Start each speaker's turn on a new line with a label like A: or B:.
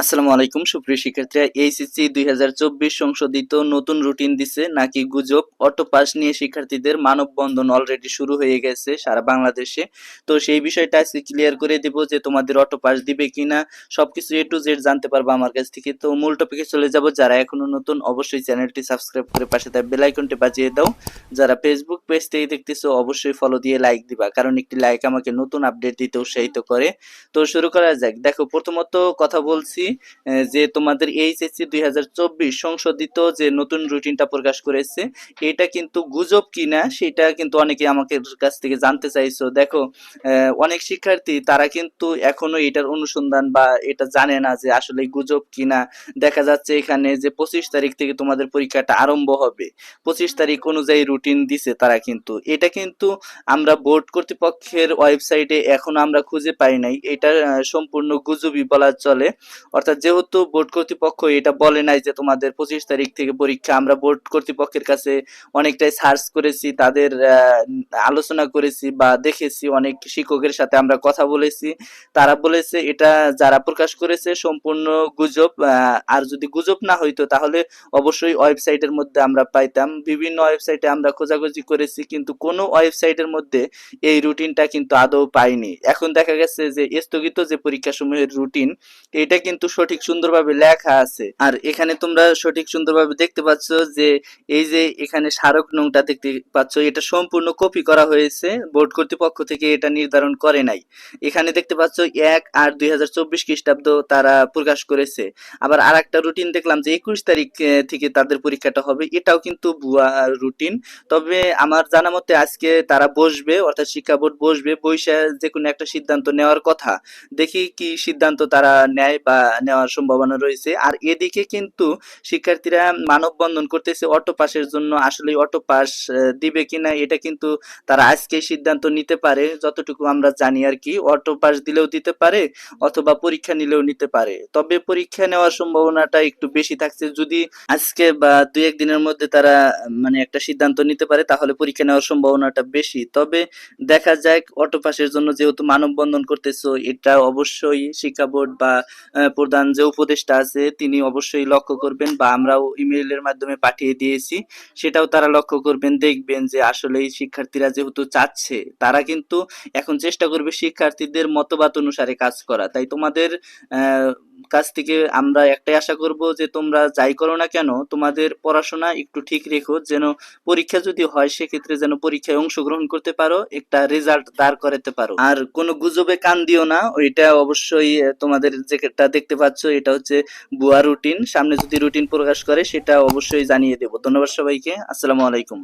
A: আসসালামু আলাইকুম, সুপ্রিয় শিক্ষার্থীরা। এইচএসসি দুই হাজার চব্বিশ সংশোধিত নতুন রুটিন দিছে নাকি গুজব? অটো পাস নিয়ে শিক্ষার্থীদের মানববন্ধন অলরেডি শুরু হয়ে গেছে সারা বাংলাদেশে। তো সেই বিষয়টা আজকে ক্লিয়ার করে দেব যে তোমাদের অটো পাস দিবে কিনা। সবকিছু এ টু জেড জানতে পারব আমার কাছ থেকে। তো মূল টপিকে চলে যাব। যারা এখনও নতুন, অবশ্যই চ্যানেলটি সাবস্ক্রাইব করে পাশে তার বেল আইকনটি বাজিয়ে দাও। যারা ফেসবুক পেজ থেকে দেখতেছো, অবশ্যই ফলো দিয়ে লাইক দিবা। কারণ একটি লাইক আমাকে নতুন আপডেট দিতে উৎসাহিত করে। তো শুরু করা যাক। দেখো, প্রথমত কথা বলছি আহ, যে তোমাদের এইচএসসি দুই হাজার চব্বিশ সংশোধিত যে নতুন রুটিনটা প্রকাশ করেছে এটা কিন্তু গুজব কিনা সেটা কিন্তু অনেকে আমাকে কাছ থেকে জানতে চাইছো। দেখো অনেক শিক্ষার্থী তারা কিন্তু এখনও এটার অনুসন্ধান বা এটা জানে না যে আসলে গুজব কিনা। দেখা যাচ্ছে এখানে যে পঁচিশ তারিখ থেকে তোমাদের পরীক্ষাটা আরম্ভ হবে। পঁচিশ তারিখ অনুযায়ী রুটিন দিছে তারা কিন্তু। এটা কিন্তু আমরা বোর্ড কর্তৃপক্ষের ওয়েবসাইটে এখনও আমরা খুঁজে পাই নাই। এটা সম্পূর্ণ গুজবই বলা চলে। অর্থাৎ যেহেতু বোর্ড কর্তৃপক্ষ এটা বলে নাই যে তোমাদের পঁচিশ তারিখ থেকে পরীক্ষা, আমরা বোর্ড কর্তৃপক্ষের কাছে অনেকটাই সার্চ করেছি, তাদের আলোচনা করেছি বা দেখেছি, অনেক শিক্ষকের সাথে আমরা কথা বলেছি। তারা বলেছে এটা যারা প্রকাশ করেছে সম্পূর্ণ গুজব আর যদি গুজব না হইতো তাহলে অবশ্যই ওয়েবসাইটের মধ্যে আমরা পাইতাম। বিভিন্ন ওয়েবসাইটে আমরা খোঁজাখুঁজি করেছি, কিন্তু কোনো ওয়েবসাইটের মধ্যে এই রুটিনটা কিন্তু আদৌ পাইনি। এখন দেখা গেছে যে স্থগিত যে পরীক্ষা সমূহের রুটিন, এটা কিন্তু সঠিক সুন্দরভাবে লেখা আছে। আর এখানে তোমরা সঠিক সুন্দরভাবে দেখতে পাচ্ছ যে, এই যে এখানে স্মারক নংটা দেখতে পাচ্ছ, এটা সম্পূর্ণ কপি করা হয়েছে। বোর্ড কর্তৃপক্ষ থেকে এটা নির্ধারণ করে নাই। এখানে দেখতে পাচ্ছ, এক আট দুই হাজার চব্বিশ খ্রিস্টাব্দ তারা প্রকাশ করেছে। আবার আর একটা রুটিন দেখলাম যে, একুশ তারিখ থেকে তাদের পরীক্ষাটা হবে। এটাও কিন্তু ভুয়া রুটিন তবে আমার জানা মতে আজকে তারা বসবে, অর্থাৎ শিক্ষা বোর্ড বসবে বৈশা যে কোনো একটা সিদ্ধান্ত নেওয়ার কথা। দেখি কি সিদ্ধান্ত তারা নেয় বা নেওয়ার সম্ভাবনা রয়েছে। আর এদিকে কিন্তু শিক্ষার্থীরা মানববন্ধন করতেছে অটো পাসের জন্য। আসলে অটো পাস দিবে কিনা এটা কিন্তু তারা আজকে সিদ্ধান্ত নিতে পারে। যতটুকু আমরা জানি আর কি অটো পাস দিলেও দিতে পারে অথবা পরীক্ষা নিলেও নিতে পারে। তবে পরীক্ষা নেওয়ার সম্ভাবনাটা একটু বেশি থাকছে। যদি আজকে বা দুই এক দিনের মধ্যে তারা মানে একটা সিদ্ধান্ত নিতে পারে, তাহলে পরীক্ষা নেওয়ার সম্ভাবনাটা বেশি। তবে দেখা যাক অটো পাসের জন্য যেহেতু মানববন্ধন করতেছো, এটা অবশ্যই শিক্ষা বোর্ড বা প্রধান যে উপদেষ্টা আছে, তিনি অবশ্যই লক্ষ্য করবেন বা আমরাও ইমেইলের মাধ্যমে পাঠিয়ে দিয়েছি। সেটাও তারা লক্ষ্য করবেন, দেখবেন যে আসলে এই শিক্ষার্থীরা যেহেতু চাচ্ছে, তারা কিন্তু এখন চেষ্টা করবে শিক্ষার্থীদের মতবাদ অনুসারে কাজ করা। তাই তোমাদের কাছ থেকে আমরা একটাই আশা করব যে তোমরা যাই করো না কেন, তোমাদের পড়াশোনা একটু ঠিক রেখো, যেন পরীক্ষা যদি হয় সেক্ষেত্রে যেন পরীক্ষায় অংশগ্রহণ করতে পারো, একটা রেজাল্ট দাঁড় করাতে পারো। আর কোনো গুজবে কান দিও না, ওইটা অবশ্যই তোমাদের যেটা দেখতে পাচ্ছ, এটা হচ্ছে বুয়া রুটিন সামনে যদি রুটিন প্রকাশ করে, সেটা অবশ্যই জানিয়ে দেবো। ধন্যবাদ সবাইকে। আসসালামু আলাইকুম।